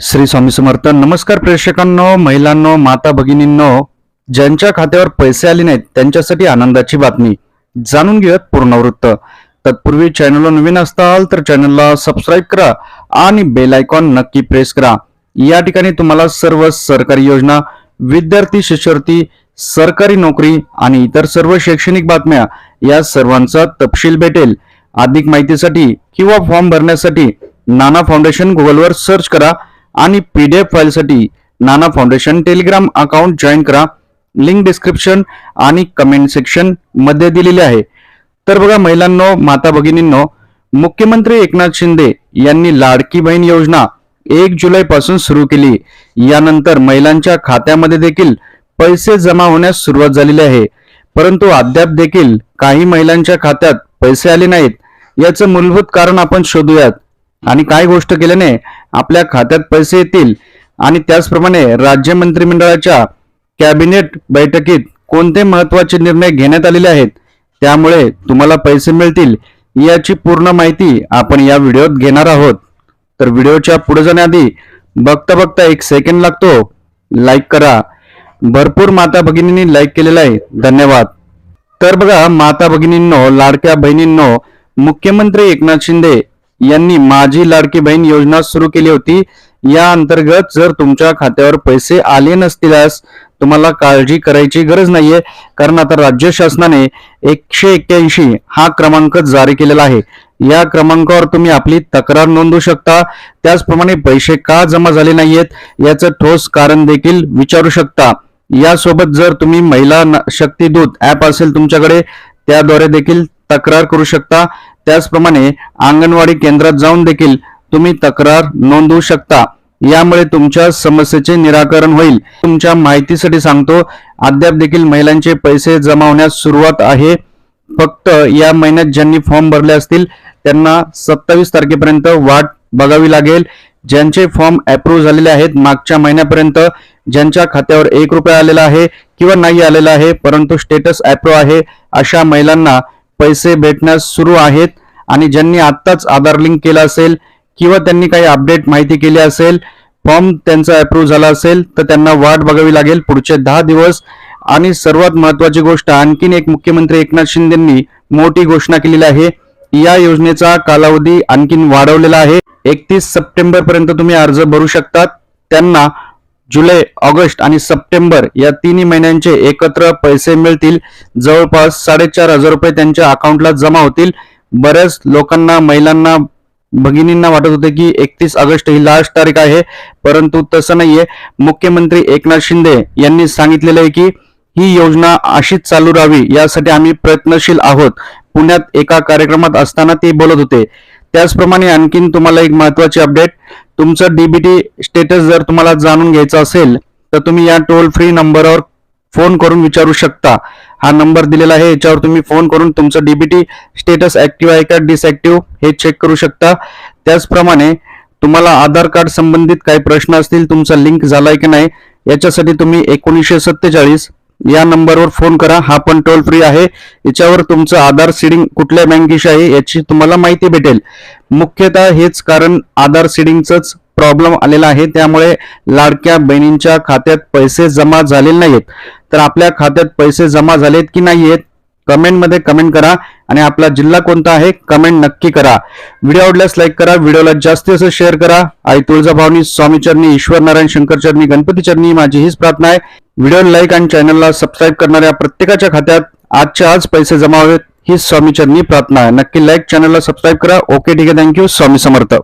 श्री स्वामी समर्थ. नमस्कार प्रेक्षकांनो महिलांनो माता भगिनींनो. ज्यांच्या खात्यावर पैसे आले नाहीत त्यांच्यासाठी आनंदाची बातमी. जाणून घेऊयात पूर्ण वृत्त. तत्पूर्वी चॅनलला नवीन असताल तर चॅनलला सबस्क्राईब करा आणि बेल आयकॉन नक्की प्रेस करा. या ठिकाणी तुम्हाला सर्व सरकारी योजना विद्यार्थी शिष्यवृत्ती सरकारी नोकरी आणि इतर सर्व शैक्षणिक बातम्या या सर्वांचा तपशील भेटेल. अधिक माहितीसाठी किंवा फॉर्म भरण्यासाठी नाना फाउंडेशन गुगलवर सर्च करा. आणि पीडीएफ फाईलसाठी Nana foundation Telegram account join करा. लिंक डिस्क्रिप्शन आणि कमेंट सेक्शनमध्ये दिलेले आहे. तर बघा महिलांनो माता भगिनींनो मुख्यमंत्री एकनाथ शिंदे यांनी लाडकी बहीण योजना एक जुलै पासून सुरू केली. यानंतर महिलांच्या खात्यामध्ये देखील पैसे जमा होण्यास सुरुवात झालेली आहे. परंतु अद्याप देखील काही महिलांच्या खात्यात पैसे आले नाहीत. याचं मूलभूत कारण आपण शोधूयात. आणि काय गोष्ट केल्याने आपल्या खात्यात पैसे येतील. आणि त्याचप्रमाणे राज्य मंत्रिमंडळाच्या कॅबिनेट बैठकीत कोणते महत्त्वाचे निर्णय घेण्यात आलेले आहेत त्यामुळे तुम्हाला पैसे मिळतील याची पूर्ण माहिती आपण या व्हिडिओत घेणार आहोत. तर व्हिडिओच्या पुढे जाण्याआधी बघता बघता एक सेकंड लागतो. लाईक करा. भरपूर माता भगिनींनी लाईक केलेला आहे. धन्यवाद. तर बघा माता भगिनींनो लाडक्या बहिणींनो मुख्यमंत्री एकनाथ शिंदे यांनी माझी लाडकी बहीण योजना सुरू केली होती. या अंतर्गत जर तुमच्या खात्यावर पैसे आले नसतीलच तुम्हाला काळजी करायची गरज नाहीये. कारण आता राज्य शासनाने एकशे एक्क्याऐंशी हा क्रमांक जारी केलेला आहे. या क्रमांकावर तुम्ही आपली तक्रार नोंदवू शकता. त्याचप्रमाणे पैसे का जमा झाले नाहीयेत याचं ठोस कारण देखील विचारू शकता. यासोबत जर तुम्ही महिला शक्तीदूत शक्तिदूत ऍप असेल तुमच्याकडे त्याद्वारे देखील तक्रार करू शकता. त्याचप्रमाणे अंगणवाडी केंद्रात जाऊन देखील तुम्ही तक्रार नोंदवू शकता. यामुळे तुमच्या समस्येचे निराकरण होईल. तुमच्या माहितीसाठी सांगतो अद्याप देखील महिलांचे पैसे जमा होण्यास सुरुवात आहे. फक्त या महिन्यात ज्यांनी फॉर्म भरले असतील त्यांना सत्तावीस तारखेपर्यंत वाट बघावी लागेल. ज्यांचे फॉर्म अप्रूव्ह झालेले आहेत मागच्या महिन्यापर्यंत ज्यांच्या खात्यावर एक रुपया आलेला आहे किंवा नाही आलेला आहे परंतु स्टेटस अप्रूव्ह आहे अशा महिलांना पैसे भेटण्यास सुरू आहेत आणि ज्यांनी आत्ताच आधार लिंक केलं असेल किंवा त्यांनी काही अपडेट माहिती केली असेल फॉर्म त्यांचा अप्रूव्ह झाला असेल तर त्यांना वाट बघावी लागेल पुढचे दहा दिवस. आणि सर्वात महत्वाची गोष्ट आणखीन एक मुख्यमंत्री एकनाथ शिंदेंनी मोठी घोषणा केलेली आहे. या योजनेचा कालावधी आणखीन वाढवलेला आहे. एकतीस सप्टेंबर पर्यंत तुम्ही अर्ज भरू शकतात. त्यांना जुलै ऑगस्ट आणि सप्टेंबर या तिन्ही महिन्यांचे एकत्र पैसे मिळतील. जवळपास साडेचार हजार रुपये त्यांच्या अकाउंटला जमा होतील. बऱ्याच लोकांना महिलांना भगिनींना वाटत होते की एकतीस ऑगस्ट ही लास्ट तारीख आहे परंतु तसं नाहीये. मुख्यमंत्री एकनाथ शिंदे यांनी सांगितलेलं आहे की ही योजना अशीच चालू राहावी यासाठी आम्ही प्रयत्नशील आहोत. पुण्यात एका कार्यक्रमात असताना ते बोलत होते. त्याचप्रमाणे आणखीन तुम्हाला एक महत्वाची अपडेट तुमचं डीबीटी स्टेटस जर तुम्हाला जाणून घ्यायचं असेल तर तुम्ही या टोल फ्री नंबरवर फोन करून विचारू शकता. हा नंबर दिलेला आहे याच्यावर तुम्ही फोन करून तुमचं डीबीटी स्टेटस ऍक्टिव्ह आहे का डिसऍक्टिव्ह हे चेक करू शकता. त्याचप्रमाणे तुम्हाला आधार कार्ड संबंधित काही प्रश्न असतील तुमचा लिंक झालाय की नाही याच्यासाठी तुम्ही एकोणीसशे सत्तेचाळीस या नंबरवर फोन करा. हा पण टोल फ्री आहे. याच्यावर तुमचं आधार सीडिंग कुठल्या बँकेशी आहे याची तुम्हाला माहिती भेटेल. मुख्यतः हेच कारण आधार सिडिंगचंच प्रॉब्लेम आलेला आहे. त्यामुळे लाडक्या बहिणींच्या खात्यात पैसे जमा झालेले नाहीत तर आपल्या खात्यात पैसे जमा झालेत की नाहीयेत? कमेंटमध्ये कमेंट करा आणि आपला जिल्हा कोणता आहे कमेंट नक्की करा. व्हिडिओ आवडल्यास लाईक करा व्हिडिओला जास्तीत जास्त शेअर करा. आई तुळजाभावनी स्वामी चरणी ईश्वर नारायण शंकर चरणी गणपती चरणी माझी हीच प्रार्थना आहे. व्हिडिओ लाईक आणि चॅनलला सबस्क्राईब करणाऱ्या प्रत्येकाच्या खात्यात आजच्या आज पैसे जमा ही स्वामी चरणी प्रार्थना आहे. नक्की लाईक चॅनलला सबस्क्राईब करा. ओके ठीक आहे. Thank you Swami Samarth.